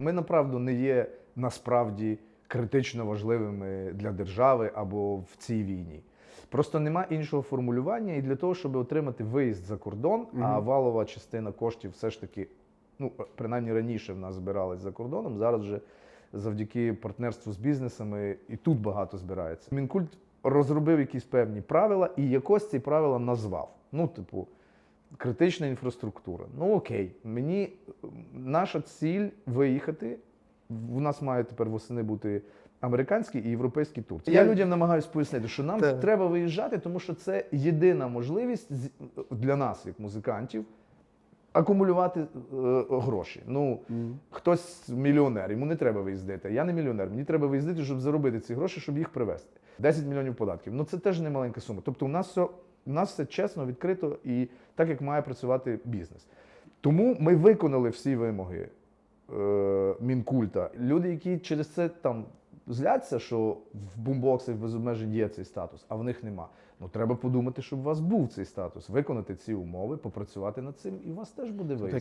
Ми направду не є насправді критично важливими для держави або в цій війні. Просто нема іншого формулювання, і для того, щоб отримати виїзд за кордон, а валова частина коштів все ж таки, ну принаймні раніше в нас збирались за кордоном. Зараз вже завдяки партнерству з бізнесами і тут багато збирається. Мінкульт розробив якісь певні правила і якось ці правила назвав. Ну, типу, критична інфраструктура. Ну окей, мені наша ціль виїхати. У нас має тепер восени бути американський і європейський тур. Я людям намагаюся пояснити, що нам Так. треба виїжджати, тому що це єдина можливість для нас, як музикантів, акумулювати е, гроші. Ну, хтось мільйонер, йому не треба виїздити. Я не мільйонер, мені треба виїздити, щоб заробити ці гроші, щоб їх привезти. 10 мільйонів податків. Ну це теж не маленька сума. Тобто, у нас все, у нас все чесно, відкрито і так, як має працювати бізнес. Тому ми виконали всі вимоги е, Мінкульта. Люди, які через це там зляться, що в бумбоксах без обмежень є цей статус, а в них нема. Ну треба подумати, щоб у вас був цей статус, виконати ці умови, попрацювати над цим, і у вас теж буде виїзд.